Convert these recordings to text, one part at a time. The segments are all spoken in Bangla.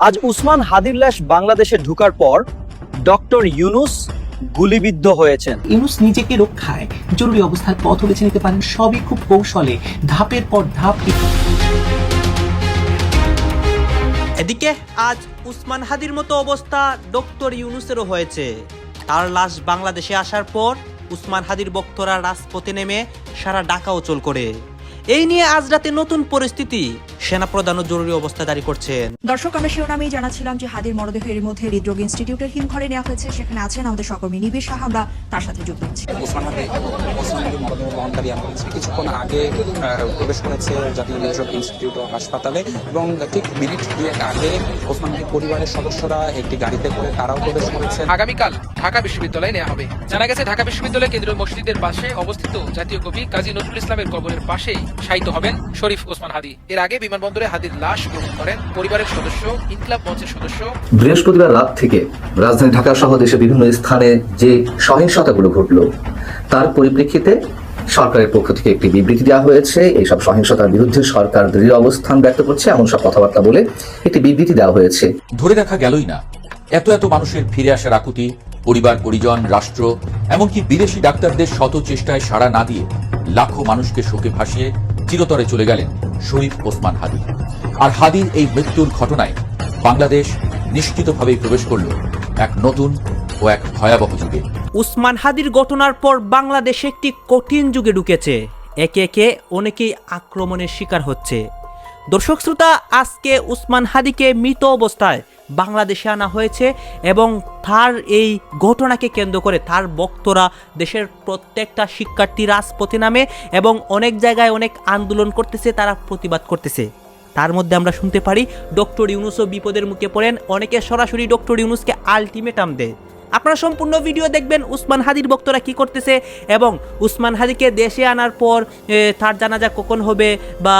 আজ উসমান হাদির লাশ বাংলাদেশে ঢুকার পর ডক্টর ইউনুস গুলিবিদ্ধ হয়েছেন। ইউনুস নিজেকে রক্ষায় জরুরি অবস্থার পথ বেছে নিতে পারেন সবই খুব কৌশলে ধাপের পর ধাপ এদিকে আজ উসমান হাদির মতো অবস্থা ডক্টর ইউনুসেরও হয়েছে। তার লাশ বাংলাদেশে আসার পর উসমান হাদির ভক্তরা রাজপথে নেমে সারা ঢাকা অচল করে। এই নিয়ে আজ রাতে নতুন পরিস্থিতি। সেনাপ্রধানও জরুরি অবস্থা জারি করছেন। দর্শক আমরা শিরোনামেই জানাচ্ছিলাম যে হাদির মরদেহ এর মধ্যে হৃদরোগ ইনস্টিটিউটের হিমঘরে নেওয়া হয়েছে। সেখানে আছেন আমাদের সহকর্মী নিবিড় সাহা আমরা তার সাথে যুক্ত হচ্ছি। ওসমান হাদি ওসমান হাদি মরদেহ বহনকারী অ্যাম্বুলেন্স কিছুক্ষণ আগে প্রবেশ করেছে জাতীয় হৃদরোগ ইনস্টিটিউট হাসপাতালে এবং ঠিক মিনিট দুয়েক আগে ওসমান হাদির পরিবারের সদস্যরা একটি গাড়িতে করে তারাও প্রবেশ করেছেন। আগামীকাল ঢাকা বিশ্ববিদ্যালয়ে নেওয়া হবে। জানা গেছে ঢাকা বিশ্ববিদ্যালয় কেন্দ্রীয় মসজিদের পাশে অবস্থিত জাতীয় কবি কাজী নজরুল ইসলামের কবরের পাশেই শায়িত হবেন শরীফ ওসমান হাদি। এর আগে বিমানবন্দরে হাদির লাশ গ্রহণ করেন পরিবারের সদস্য ইনকলাব মঞ্চের সদস্য। বৃহস্পতিবার রাত থেকে রাজধানী ঢাকা সহ দেশের বিভিন্ন স্থানে যে সহিংসতাগুলো ঘটল তার পরিপ্রেক্ষিতে সরকারের পক্ষ থেকে একটি বিবৃতি দেওয়া হয়েছে। এইসব সহিংসতার বিরুদ্ধে সরকার দৃঢ় অবস্থান ব্যক্ত করছে এমন সব কথাবার্তা বলে একটি বিবৃতি দেওয়া হয়েছে। ধরে রাখা গেলই না এত এত মানুষের ফিরে আসার আকুতি পরিবার পরিজন রাষ্ট্র এমনকি বিদেশি ডাক্তারদের শত চেষ্টায় সাড়া না দিয়ে লাখো মানুষকে শোকে ভাসিয়ে চিরতরে চলে গেলেন শরীফ ওসমান হাদি। আর হাদির এই মৃত্যুর ঘটনায় বাংলাদেশ নিশ্চিতভাবেই প্রবেশ করল এক নতুন ও এক ভয়াবহ যুগে। উসমান হাদির ঘটনার পর বাংলাদেশ একটি কঠিন যুগে ঢুকেছে। একে একে অনেকেই আক্রমণের শিকার হচ্ছে। দর্শক শ্রোতা, আজকে উসমান হাদিকে মৃত অবস্থায় বাংলাদেশে আনা হয়েছে এবং তার এই ঘটনাকে কেন্দ্র করে তার বক্তরা দেশের প্রত্যেকটা শিক্ষার্থী রাজপথে নামে এবং অনেক জায়গায় অনেক আন্দোলন করতেছে, তারা প্রতিবাদ করতেছে। তার মধ্যে আমরা শুনতে পারি, ডক্টর ইউনুসও বিপদের মুখে পড়েন। অনেকে সরাসরি ডক্টর ইউনুসকে আলটিমেটাম দেয়। আপনারা সম্পূর্ণ ভিডিও দেখবেন উসমান হাদির বক্তরা কি করতেছে এবং উসমান হাদিকে দেশে আনার পর তার জানাজা কখন হবে বা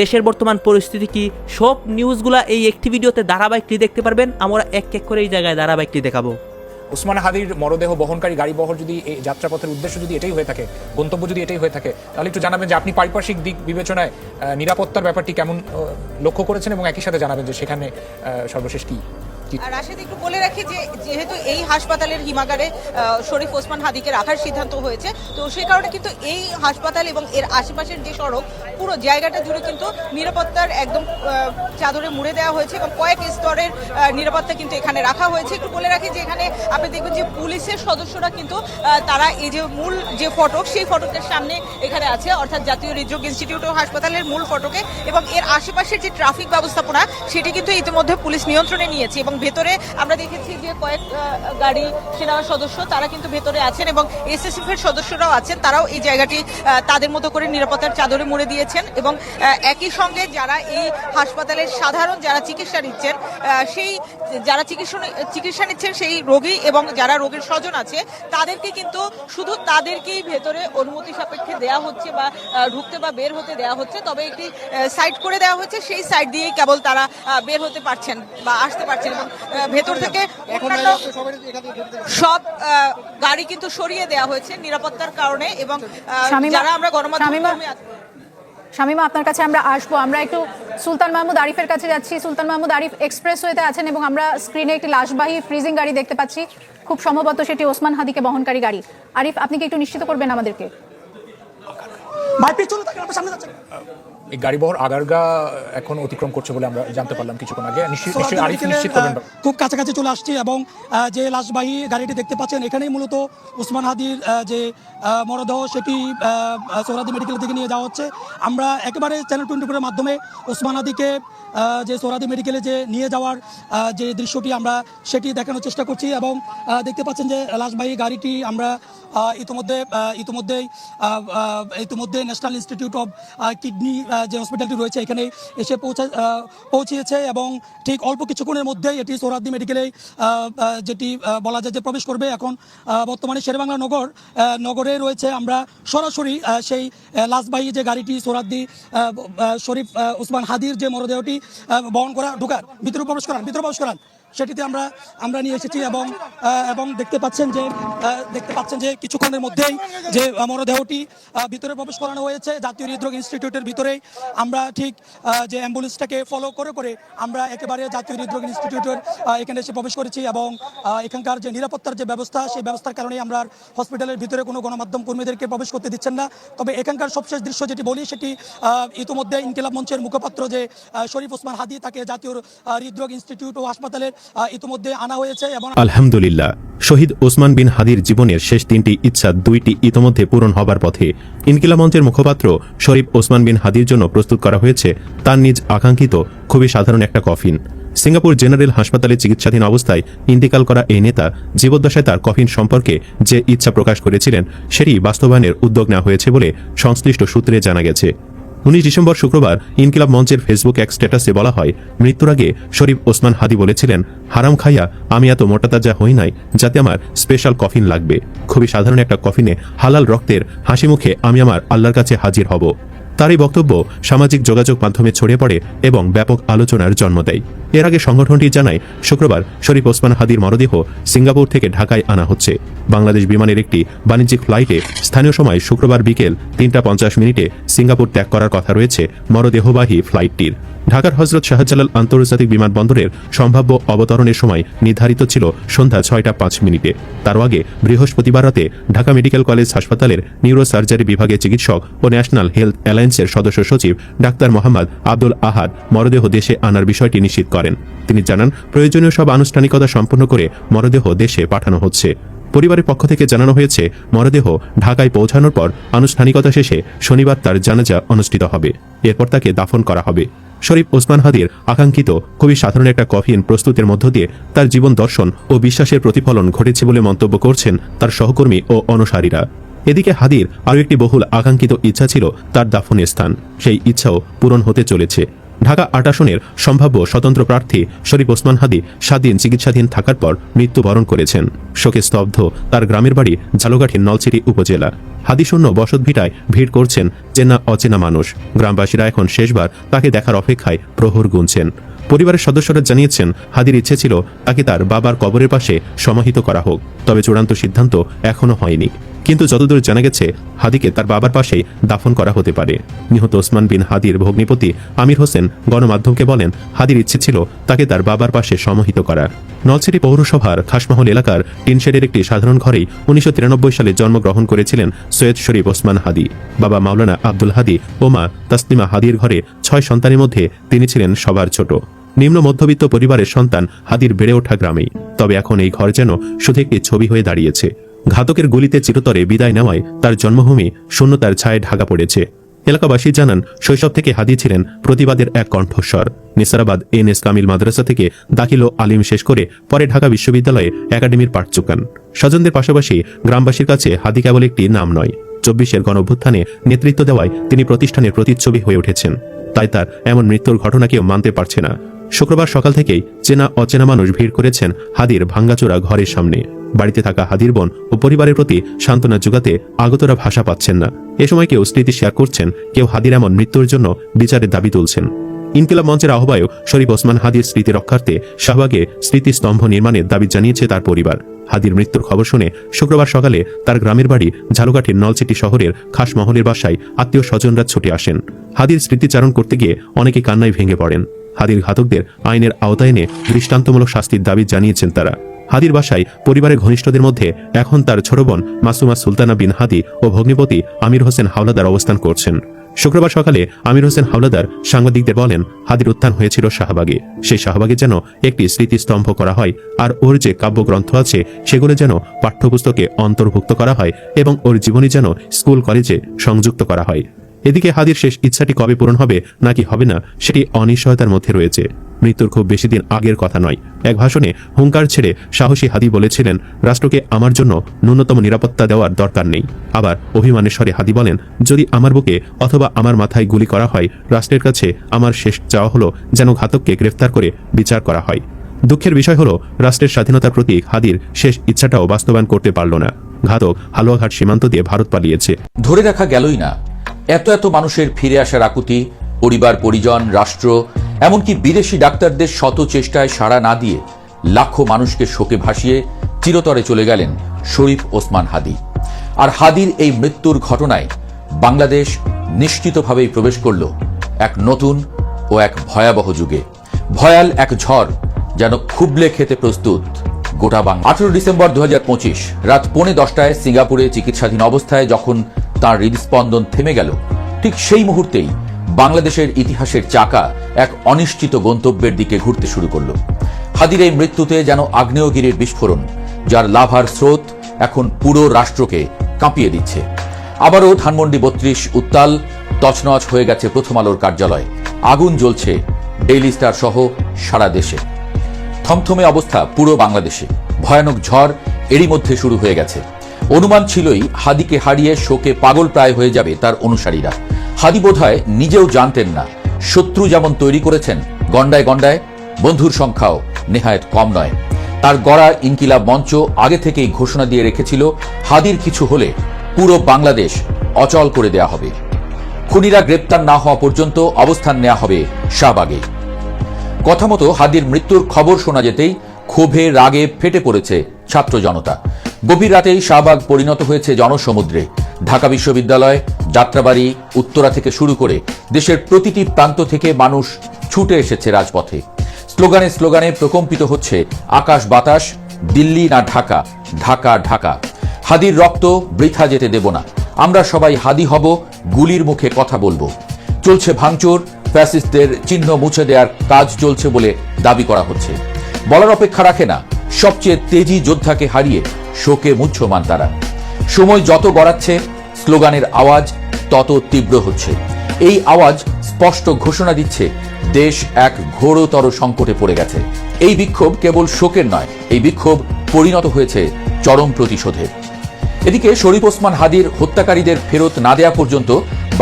দেশের বর্তমান পরিস্থিতি কি? সব নিউজগুলা এই একটি ভিডিওতে ধারাবাহিকটি দেখতে পারবেন। আমরা এক এক করে এই জায়গায় ধারাবাহিকটি দেখাবো। উসমান হাদির মরদেহ বহনকারী গাড়ি বহর যদি এই যাত্রাপথের উদ্দেশ্য যদি এটাই হয়ে থাকে, গন্তব্য যদি এটাই হয়ে থাকে, তাহলে একটু জানাবেন যে আপনি পারিপার্শ্বিক দিক বিবেচনায় নিরাপত্তার ব্যাপারটি কেমন লক্ষ্য করেছেন এবং একই সাথে জানাবেন যে সেখানে সর্বশেষ কি? আর রাশেদ, একটু বলে রাখি যে, যেহেতু এই হাসপাতালের হিমাগারে শরীফ ওসমান হাদিকে রাখার সিদ্ধান্ত হয়েছে, তো সেই কারণে কিন্তু এই হাসপাতাল এবং এর আশেপাশের যে সড়ক, পুরো জায়গাটা জুড়ে কিন্তু নিরাপত্তার একদম চাদরে মুড়ে দেওয়া হয়েছে এবং কয়েক স্তরের নিরাপত্তা কিন্তু এখানে রাখা হয়েছে। একটু বলে রাখি যে, এখানে আপনি দেখবেন যে পুলিশের সদস্যরা কিন্তু তারা এই যে মূল যে ফটক, সেই ফটকের সামনে এখানে আছে, অর্থাৎ জাতীয় হৃদরোগ ইনস্টিটিউট ও হাসপাতালের মূল ফটকে এবং এর আশেপাশের যে ট্রাফিক ব্যবস্থাপনা, সেটি কিন্তু ইতিমধ্যে পুলিশ নিয়ন্ত্রণে নিয়েছে এবং ভেতরে আমরা দেখেছি যে কয়েক গাড়ি সেনা সদস্য তারা কিন্তু ভেতরে আছেন এবং এসএসএফ এর সদস্যরাও আছেন। তারাও এই জায়গাটি তাদের মতো করে নিরাপত্তার চাদরে মুড়ে দিয়েছেন এবং একই সঙ্গে যারা এই হাসপাতালের সাধারণ যারা চিকিৎসা নিচ্ছেন সেই যারা চিকিৎসা চিকিৎসা নিচ্ছেন সেই রোগী এবং যারা রোগীর স্বজন আছে, তাদেরকে কিন্তু শুধু তাদেরকেই ভেতরে অনুমতি সাপেক্ষে দেয়া হচ্ছে বা ঢুকতে বা বের হতে দেয়া হচ্ছে। তবে একটি সাইড করে দেওয়া হচ্ছে সেই সাইড দিয়েই কেবল তারা বের হতে পারছেন বা আসতে পারছেন এবং ভেতর থেকে অন্যান্য সব গাড়ি কিন্তু সরিয়ে দেওয়া হয়েছে নিরাপত্তার কারণে এবং শামীমা- যারা আমরা গণমাধ্যমে শামীমা- শামিমা আপনার কাছে আমরা আসব। আমরা একটু সুলতান মাহমুদ আরিফের কাছে যাচ্ছি। সুলতান মাহমুদ আরিফ এক্সপ্রেস ওয়েতে আছেন এবং আমরা স্ক্রিনে একটি লাশবাহী ফ্রিজিং গাড়ি দেখতে পাচ্ছি। খুব সম্ভবত সেটি ওসমান হাদিকে বহনকারী গাড়ি। আরিফ আপনি কি একটু নিশ্চিত করবেন আমাদেরকে? এই গাড়িবহর আগারগা এখন অতিক্রম করছে বলে আমরা জানতে পারলাম কিছুক্ষণ আগে। নিশ্চিত করবেন খুব কাছাকাছি চলে আসছি এবং যে লাশবাহী গাড়িটি দেখতে পাচ্ছেন এখানেই মূলত উসমান হাদির যে মরদেহ সেটি সোহরাদি মেডিকেল থেকে নিয়ে যাওয়া হচ্ছে। আমরা একেবারে চ্যানেল টোয়েন্টি ফোরের মাধ্যমে উসমান হাদিকে যে সোহরাদি মেডিকেলে যে নিয়ে যাওয়ার যে দৃশ্যটি আমরা সেটি দেখানোর চেষ্টা করছি এবং দেখতে পাচ্ছেন যে লাশবাহী গাড়িটি আমরা ইতিমধ্যে ইতিমধ্যেই ইতিমধ্যে ন্যাশনাল ইনস্টিটিউট অফ কিডনি যে হসপিটালটি রয়েছে এখানে এসে পৌঁছা পৌঁছিয়েছে এবং ঠিক অল্প কিছুক্ষণের মধ্যেই এটি সোহরাদ্দি মেডিকেলে যেটি বলা যায় যে প্রবেশ করবে। এখন বর্তমানে শেরেবাংলা নগর নগরে রয়েছে আমরা সরাসরি সেই লাশবাহী যে গাড়িটি সোহরাদ্দি শরীফ ওসমান হাদির যে মরদেহটি বহন করা, ঢোকার, ভিতরে প্রবেশ করান ভিতরে প্রবেশ করান সেটিতে আমরা আমরা নিয়ে এসেছি এবং এবং দেখতে পাচ্ছেন যে দেখতে পাচ্ছেন যে কিছুক্ষণের মধ্যেই যে মরদেহটি ভিতরে প্রবেশ করানো হয়েছে জাতীয় হৃদরোগ ইনস্টিটিউটের ভিতরেই। আমরা ঠিক যে অ্যাম্বুলেন্সটাকে ফলো করে করে আমরা একেবারে জাতীয় হৃদরোগ ইনস্টিটিউটের এখানে এসে প্রবেশ করেছি এবং এখানকার যে নিরাপত্তার যে ব্যবস্থা, সেই ব্যবস্থার কারণে আমরা হসপিটালের ভিতরে কোনো গণমাধ্যম কর্মীদেরকে প্রবেশ করতে দিচ্ছেন না। তবে এখানকার সবশেষ দৃশ্য যেটি বলি, সেটি ইতিমধ্যে ইনকিলাব মঞ্চের মুখপাত্র যে শরীফ ওসমান হাদি, তাকে জাতীয় হৃদরোগ ইনস্টিটিউট ও হাসপাতালের ইতিমধ্যে আনা হয়েছে এবং আলহামদুলিল্লাহ, শহীদ ওসমান বিন হাদির জীবনের শেষ তিনটি ইচ্ছা দুইটি ইতোমধ্যে পূরণ হবার পথে। ইনকিলা মঞ্চের মুখপাত্র শরীফ ওসমান বিন হাদির জন্য প্রস্তুত করা হয়েছে। তার নিজ আকাঙ্ক্ষিত, খুবই সাধারণ একটা কফিন। সিঙ্গাপুর জেনারেল হাসপাতালে চিকিৎসাধীন অবস্থায় ইন্তিকাল করা এই নেতা জীবদ্দশায় তার কফিন সম্পর্কে যে ইচ্ছা প্রকাশ করেছিলেন, সেটি বাস্তবায়নের উদ্যোগ নেওয়া হয়েছে বলে সংশ্লিষ্ট সূত্রে জানা গেছে। উনিশ ডিসেম্বর শুক্রবার ইনকিলাব মঞ্চের ফেসবুক এক স্ট্যাটাসে বলা হয়, মৃত্যুর আগে শরীফ ওসমান হাদি বলেছিলেন, হারাম খাইয়া আমি এত মোটাতাজা হই নাই, যাতে আমার স্পেশাল কফিন লাগবে। খুবই সাধারণ একটা কফিনে হালাল রক্তের হাসি মুখে আমি আমার আল্লাহর কাছে হাজির হব। তার এই বক্তব্য সামাজিক যোগাযোগ মাধ্যমে ছড়িয়ে পড়ে এবং ব্যাপক আলোচনার জন্ম দেয়। এর আগে সংগঠনটি জানায়, শুক্রবার শরীফ ওসমান হাদির মরদেহ সিঙ্গাপুর থেকে ঢাকায় আনা হচ্ছে। বাংলাদেশ বিমানের একটি বাণিজ্যিক ফ্লাইটে স্থানীয় সময় শুক্রবার বিকেল তিনটা পঞ্চাশ মিনিটে সিঙ্গাপুর ত্যাগ করার কথা রয়েছে মরদেহবাহী ফ্লাইটটির। ঢাকার হজরত শাহজালাল আন্তর্জাতিক বিমানবন্দরের সম্ভাব্য অবতরণের সময় নির্ধারিত ছিল সন্ধ্যা ছয়টা পাঁচ মিনিটে। তার আগে বৃহস্পতিবার রাতে ঢাকা মেডিকেল কলেজ হাসপাতালের নিউরো সার্জারি বিভাগের চিকিৎসক ও ন্যাশনাল হেলথ অ্যালায়েন্সের সদস্য সচিব ডাক্তার মোহাম্মদ আব্দুল আহাদ মরদেহ দেশে আনার বিষয়টি নিশ্চিত করেন। তিনি জানান, প্রয়োজনীয় সব আনুষ্ঠানিকতা সম্পন্ন করে মরদেহ দেশে পাঠানো হচ্ছে। পরিবারের পক্ষ থেকে জানানো হয়েছে, মরদেহ ঢাকায় পৌঁছানোর পর আনুষ্ঠানিকতা শেষে শনিবার তার জানাজা অনুষ্ঠিত হবে। এরপর তাকে দাফন করা হবে। শরীফ ওসমান হাদির আকাঙ্ক্ষিত খুবই সাধারণ একটা কফিন প্রস্তুতের মধ্য দিয়ে তার জীবন দর্শন ও বিশ্বাসের প্রতিফলন ঘটেছে বলে মন্তব্য করছেন তার সহকর্মী ও অনুসারীরা। এদিকে হাদির আরও একটি বহুল আকাঙ্ক্ষিত ইচ্ছা ছিল তার দাফনের স্থান। সেই ইচ্ছাও পূরণ হতে চলেছে। ঢাকা আট আসনের সম্ভাব্য স্বতন্ত্র প্রার্থী শরীফ ওসমান হাদি সাত দিন চিকিৎসাধীন থাকার পর মৃত্যুবরণ করেছেন। শোকে স্তব্ধ তার গ্রামের বাড়ি ঝালকাঠির নলছিটি উপজেলা। হাদিশূন্য বসতভিটায় ভিড় করছেন চেনা অচেনা মানুষ। গ্রামবাসীরা এখন শেষবার তাকে দেখার অপেক্ষায় প্রহর গুনছেন। পরিবারের সদস্যরা জানিয়েছেন, হাদির ইচ্ছে ছিল তাকে তার বাবার কবরের পাশে সমাহিত করা হোক, তবে চূড়ান্ত সিদ্ধান্ত এখনও হয়নি। কিন্তু যতদূর জানা গেছে, হাদিকে তার বাবার পাশেই দাফন করা হতে পারে। নিহত ওসমান বিন হাদির ভগ্নিপতি আমির হোসেন গণমাধ্যমকে বলেন, হাদির ইচ্ছে ছিল তাকে তার বাবার পাশে সমাহিত করা নলছিটি পৌরসভার খাসমহল এলাকার টিনশেডের একটি সাধারণ ঘরেই উনিশশো তিরানব্বই সালে জন্মগ্রহণ করেছিলেন সৈয়দ শরীফ ওসমান হাদি। বাবা মাওলানা আব্দুল হাদি ও মা তাসলিমা হাদির ঘরে ছয় সন্তানের মধ্যে তিনি ছিলেন সবার ছোট। নিম্ন মধ্যবিত্ত পরিবারের সন্তান হাদির বেড়ে ওঠা গ্রামেই। তবে এখন এই ঘর যেন শুধু একটি ছবি হয়ে দাঁড়িয়েছে। ঘাতকের গুলিতে চিরতরে বিদায় নেওয়ায় তার জন্মভূমি শূন্যতার ছায়ে ঢাকা পড়েছে। এলাকাবাসী জানান, শৈশব থেকে হাদি ছিলেন প্রতিবাদের এক কণ্ঠস্বর। নিসারাবাদ এন এস কামিল মাদ্রাসা থেকে দাখিল ও আলিম শেষ করে পরে ঢাকা বিশ্ববিদ্যালয়ে একাডেমির পাঠ চুকান স্বজনদের পাশাপাশি গ্রামবাসীর কাছে হাদি কেবল একটি নাম নয়। চব্বিশের গণঅভ্যুত্থানে নেতৃত্ব দেওয়ায় তিনি প্রতিষ্ঠানের প্রতিচ্ছবি হয়ে উঠেছেন। তাই তার এমন মৃত্যুর ঘটনা কেউ মানতে পারছে না। শুক্রবার সকাল থেকেই চেনা অচেনা মানুষ ভিড় করেছেন হাদির ভাঙ্গাচোরা ঘরের সামনে। বাড়িতে থাকা হাদির বোন ও পরিবারের প্রতি সান্ত্বনা যোগাতে আগতরা ভাষা পাচ্ছেন না। এ সময় কেউ স্মৃতি শেয়ার করছেন, কেউ হাদির এমন মৃত্যুর জন্য বিচারের দাবি তুলছেন। ইনকিলাব মঞ্চের আহ্বায়ক শরীফ ওসমান হাদির স্মৃতি রক্ষার্থে শাহবাগে স্মৃতিস্তম্ভ নির্মাণের দাবি জানিয়েছে তার পরিবার। হাদির মৃত্যুর খবর শুনে শুক্রবার সকালে তার গ্রামের বাড়ি ঝালুকাঠির নলচিটি শহরের খাসমহলের বাসায় আত্মীয় স্বজনরা ছুটে আসেন। হাদির স্মৃতিচারণ করতে গিয়ে অনেকে কান্নায় ভেঙে পড়েন। হাদির ঘাতকদের আইনের আওতায় এনে দৃষ্টান্তমূলক শাস্তির দাবি জানিয়েছেন তারা। হাদির বাসায় পরিবারের ঘনিষ্ঠদের মধ্যে এখন তার ছোট বোন মাসুমা সুলতানা বিন হাদি ও ভগ্নিপতি আমির হোসেন হাওলাদার অবস্থান করছেন। শুক্রবার সকালে আমির হোসেন হাওলাদার সাংবাদিকদের বলেন, হাদির উত্থান হয়েছিল শাহবাগে। সেই শাহবাগে যেন একটি স্মৃতিস্তম্ভ করা হয় আর ওর যে কাব্যগ্রন্থ আছে সেগুলো যেন পাঠ্যপুস্তকে অন্তর্ভুক্ত করা হয় এবং ওর জীবনী যেন স্কুল কলেজে সংযুক্ত করা হয়। এদিকে হাদির শেষ ইচ্ছাটি কবে পূরণ হবে নাকি হবে না, সেটি অনিশ্চয়তার মধ্যে রয়েছে। মৃত্যুর খুব বেশি দিন আগের কথা নয়। এক ভাষণে হুঙ্কার ছেড়ে সাহসী হাদি বলেছিলেন, রাষ্ট্রকে আমার জন্য ন্যূনতম নিরাপত্তা দেওয়ার দরকার নেই। আবার অভিমানের স্বরে হাদি বলেন, যদি আমার বুকে অথবা আমার মাথায় গুলি করা হয়, রাষ্ট্রের কাছে আমার শেষ চাওয়া হলো যেন ঘাতককে গ্রেফতার করে বিচার করা হয়। দুঃখের বিষয় হলো, রাষ্ট্রের স্বাধীনতার প্রতীক হাদির শেষ ইচ্ছাটাও বাস্তবায়ন করতে পারল না। ঘাতক হালুয়াঘাট সীমান্ত দিয়ে ভারত পালিয়েছে। ধরে রাখা গেলই না। এত এত মানুষের ফিরে আসার আকুতি, পরিবার, পরিজন, রাষ্ট্র, এমনকি বিদেশি ডাক্তারদের শত চেষ্টায় সাড়া না দিয়ে লাখো মানুষকে শোকে ভাসিয়ে চিরতরে চলে গেলেন শরীফ ওসমান হাদি। আর হাদির এই মৃত্যুর ঘটনায় বাংলাদেশ নিশ্চিতভাবেই প্রবেশ করল এক নতুন ও এক ভয়াবহ যুগে। ভয়াল এক ঝড় যেন খুবলে খেতে প্রস্তুত। গোটা বাংলা। আঠেরো ডিসেম্বর দু হাজার পঁচিশ, রাত পৌনে দশটায় সিঙ্গাপুরে চিকিৎসাধীন অবস্থায় যখন তার হৃদস্পন্দন থেমে গেল, ঠিক সেই মুহূর্তেই বাংলাদেশের ইতিহাসের চাকা এক অনিশ্চিত গন্তব্যের দিকে ঘুরতে শুরু করল। হাদির এই মৃত্যুতে যেন আগ্নেয়গিরির বিস্ফোরণ, যার লাভার স্রোত এখন পুরো রাষ্ট্রকে কাঁপিয়ে দিচ্ছে। আবারও ধানমন্ডি বত্রিশ, উত্তাল, তছনছ হয়ে গেছে প্রথম আলোর কার্যালয়। আগুন জ্বলছে ডেইলি স্টার সহ সারা দেশে। থমথমে অবস্থা পুরো বাংলাদেশে। ভয়ানক ঝড় এরই মধ্যে শুরু হয়ে গেছে। অনুমান ছিলই হাদিকে হারিয়ে শোকে পাগল প্রায় হয়ে যাবে তার অনুসারীরা। হাদি বোধহয় নিজেও জানতেন না। শত্রু যেমন তৈরি করেছেন, গন্ডায় গন্ডায় বন্ধুর সংখ্যাও নেহায়ত কম নয়। তার গড়া ইনকিলাব মঞ্চ আগে থেকেই ঘোষণা দিয়ে রেখেছিল, হাদির কিছু হলে পুরো বাংলাদেশ অচল করে দেয়া হবে। খুনিরা গ্রেপ্তার না হওয়া পর্যন্ত অবস্থান নেওয়া হবে শাহবাগে। কথা মতো হাদির মৃত্যুর খবর শোনা যেতেই ক্ষোভে, রাগে ফেটে পড়েছে ছাত্র জনতা। গভীর রাতেই শাহবাগ পরিণত হয়েছে জনসমুদ্রে। ঢাকা বিশ্ববিদ্যালয় যাত্রাবাড়ি উত্তরা থেকে শুরু করে দেশের প্রতিটি প্রান্ত থেকে মানুষ ছুটে এসেছে রাজপথে। স্লোগানে স্লোগানে প্রকম্পিত হচ্ছে আকাশ বাতাস, দিল্লি না ঢাকা ঢাকা ঢাকা। হাদির রক্ত বৃথা যেতে দেব না। আমরা সবাই হাদি হব, গুলির মুখে কথা বলব। চলছে ভাঙচুর ফ্যাসিস্টদের চিহ্ন মুছে দেওয়ার কাজ চলছে বলে দাবি করা হচ্ছে। বলার অপেক্ষা রাখে না, সবচেয়ে তেজি যোদ্ধাকে হারিয়ে শোকে মুহ্যমান তারা। সময় যত গড়াচ্ছে, স্লোগানের আওয়াজ তত তীব্র হচ্ছে। এই আওয়াজ স্পষ্ট ঘোষণা দিচ্ছে, দেশ এক ঘোরতর সংকটে পড়ে গেছে। এই বিক্ষোভ কেবল শোকের নয়, এই বিক্ষোভ পরিণত হয়েছে চরম প্রতিশোধের এদিকে শরীফ ওসমান হাদির হত্যাকারীদের ফেরত না দেয়া পর্যন্ত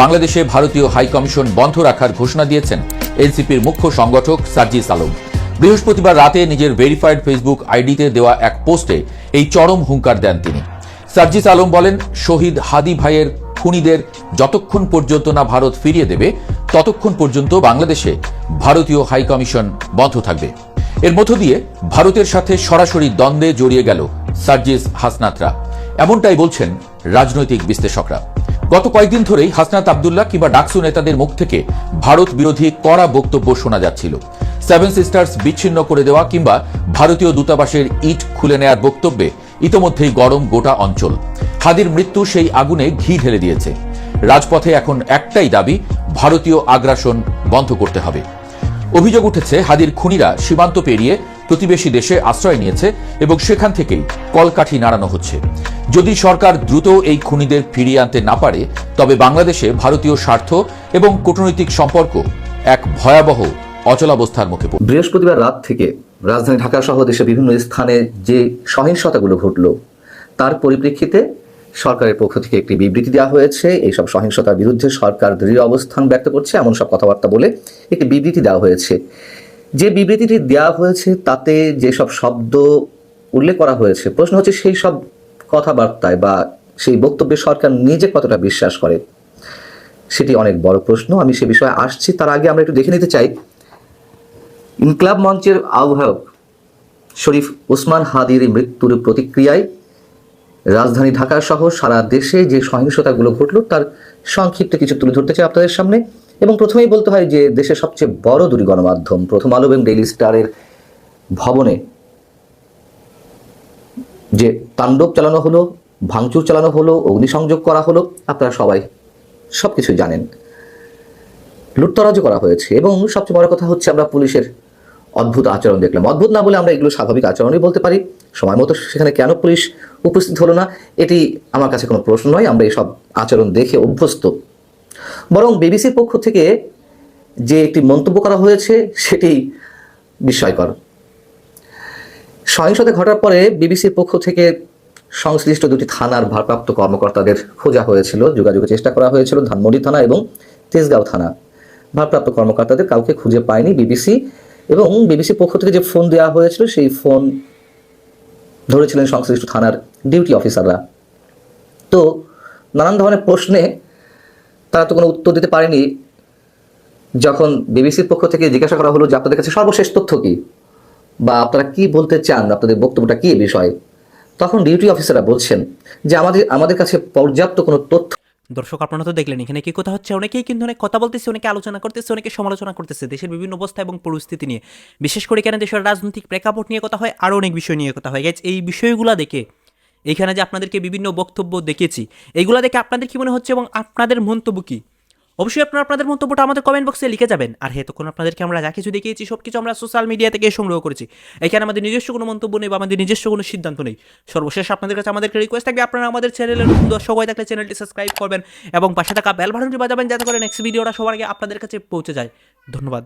বাংলাদেশে ভারতীয় হাই কমিশন বন্ধ রাখার ঘোষণা দিয়েছেন এনসিপির মুখ্য সংগঠক সার্জিস আলম। বৃহস্পতিবার রাতে নিজের ভেরিফাইড ফেসবুক আইডিতে দেওয়া এক পোস্টে এই চরম হুঙ্কার দেন তিনি। সার্জিস আলম বলেন, শহীদ হাদি ভাইয়ের খুনিদের যতক্ষণ পর্যন্ত না ভারত ফিরিয়ে দেবে, ততক্ষণ পর্যন্ত বাংলাদেশে ভারতীয় হাই কমিশন বন্ধ থাকবে। এর মধ্য দিয়ে ভারতের সাথে সরাসরি দ্বন্দ্বে জড়িয়ে গেল সার্জিস হাসনাতরা। এমনটাই বলছেন রাজনৈতিক বিশ্লেষকরা। গত কয়েকদিন ধরেই হাসনাত আবদুল্লাহ কিংবা ডাকসু নেতাদের মুখ থেকে ভারত বিরোধী কড়া বক্তব্য শোনা যাচ্ছিল। সেভেন সিস্টার্স বিচ্ছিন্ন করে দেওয়া কিংবা ভারতীয় দূতাবাসের ইট খুলে নেয়ার বক্তব্যে ইতোমধ্যেই গরম গোটা অঞ্চল। হাদির মৃত্যু সেই আগুনে ঘি ঢেলে দিয়েছে। রাজপথে এখন একটাই দাবি, ভারতীয় আগ্রাসন বন্ধ করতে হবে। অভিযোগ উঠেছে, হাদির খুনিরা সীমান্ত পেরিয়ে প্রতিবেশী দেশে আশ্রয় নিয়েছে এবং সেখান থেকেই কলকাঠি নাড়ানো হচ্ছে। যদি সরকার দ্রুত এই খুনিদের ফিরিয়ে আনতে না পারে, তবে বাংলাদেশে ভারতীয় স্বার্থ এবং কূটনৈতিক সম্পর্ক এক ভয়াবহ অচলাবস্থার মুখে বৃহস্পতিবার রাত থেকে রাজধানী ঢাকা সহ দেশের বিভিন্ন স্থানে যে সহিংসতাগুলো ঘটল, তার পরিপ্রেক্ষিতে সরকারের পক্ষ থেকে একটি বিবৃতি দেওয়া হয়েছে। এইসব সহিংসতার বিরুদ্ধে সরকার দৃঢ় অবস্থান ব্যক্ত করছে। এমন সব কথাবার্তা বলে একটি বিবৃতি দেওয়া হয়েছে। যে বিবৃতিটি দেওয়া হয়েছে তাতে যেসব শব্দ উল্লেখ করা হয়েছে, প্রশ্ন হচ্ছে সেই সব কথাবার্তায় বা সেই বক্তব্যে সরকার নিজে কতটা বিশ্বাস করে? সেটি অনেক বড় প্রশ্ন। আমি সে বিষয়ে আসছি। তার আগে আমরা একটু দেখে নিতে চাই। ইনকলাব মঞ্চের আহ্বায়ক শরীফ ওসমান হাদির মৃত্যুর প্রতিক্রিয়ায় রাজধানী ঢাকা সহ সারা দেশে যে সহিংসতাগুলো ঘটল, তার সংক্ষিপ্ত কিছু তুলে ধরতে চাই আপনাদের সামনে। এবং প্রথমেই বলতে হয় যে দেশের সবচেয়ে বড় দুটি গণমাধ্যম প্রথম আলো এবং ডেইলি স্টারের ভবনে যে তাণ্ডব চালানো হলো, ভাঙচুর চালানো হলো, অগ্নিসংযোগ করা হলো, আপনারা সবাই সব কিছু জানেন। লুটতরাজও করা হয়েছে এবং সবচেয়ে বড় কথা হচ্ছে আমরা পুলিশের অদ্ভুত আচরণ দেখলাম। অদ্ভুত না বলে আমরা এগুলো স্বাভাবিক আচরণই বলতে পারি। সময় মতো সেখানে কেন পুলিশ উপস্থিত হলো না, এটি আমার কাছে কোনো প্রশ্ন নয়। আমরা এইসব আচরণ দেখে অভ্যস্ত। বরং বিবিসির পক্ষ থেকে যে একটি মন্তব্য করা হয়েছে, সেটি বিস্ময়কর। সহিংসতা ঘটার পরে বিবিসির পক্ষ থেকে সংশ্লিষ্ট দুটি থানার ভারপ্রাপ্ত কর্মকর্তাদের খোঁজা হয়েছিল, যোগাযোগের চেষ্টা করা হয়েছিল, ধানমন্ডি থানা এবং তেজগাঁও থানা। ভারপ্রাপ্ত কর্মকর্তাদের কাউকে খুঁজে পায়নি বিবিসি এবং বিবিসির পক্ষ থেকে যে ফোন দেওয়া হয়েছিল, সেই ফোন ধরেছিলেন সংশ্লিষ্ট থানার ডিউটি অফিসাররা। তো নানান ধরনের প্রশ্নে তারা তো কোনো উত্তর দিতে পারেনি। যখন বিবিসির পক্ষ থেকে জিজ্ঞাসা করা হলো যে আপনাদের কাছে সর্বশেষ তথ্য কি, বা আপনারা কি বলতে চান, আপনাদের বক্তব্যটা কি এ বিষয়ে, তখন ডিউটি অফিসাররা বলছেন যে আমাদের আমাদের কাছে পর্যাপ্ত কোনো তথ্য দর্শক, আপনারা তো দেখলেন এখানে কি কথা হচ্ছে। অনেকেই কিন্তু অনেক কথা বলতেছে, অনেকে আলোচনা করতেছে, অনেকে সমালোচনা করতেছে দেশের বিভিন্ন অবস্থা এবং পরিস্থিতি নিয়ে। বিশেষ করে কেন দেশের রাজনৈতিক প্রেক্ষাপট নিয়ে কথা হয়, আরও অনেক বিষয় নিয়ে কথা হয়। গাইজ এই বিষয়গুলো দেখে এখানে যে আপনাদেরকে বিভিন্ন বক্তব্য দেখেছি এইগুলো দেখে আপনাদের কি মনে হচ্ছে এবং আপনাদের মন্তব্য কী? অবশ্যই আপনারা আপনাদের মন্তব্যটা আমাদের কমেন্ট বক্সে লিখে যাবেন। আর হ্যাঁ তখন আপনাদেরকে আমরা যা কিছু দেখিয়েছি সব কিছু আমরা সোশ্যাল মিডিয়া থেকে সংগ্রহ করেছি। এখানে আমাদের নিজস্ব কোনো মন্তব্য নেই বা আমাদের নিজস্ব কোনো সিদ্ধান্ত নেই। সর্বশেষ আপনাদের কাছে আমাদেরকে রিকোয়েস্ট থাকবে, আপনারা আমাদের চ্যানেলের নতুন দর্শক হয়ে থাকলে চ্যানেলটি সাবস্ক্রাইব করবেন এবং পাশে থাকা বেল বাটনটি বাজাবেন, যাতে করে নেক্সট ভিডিওটা সবার আগে আপনাদের কাছে পৌঁছে যায়। ধন্যবাদ।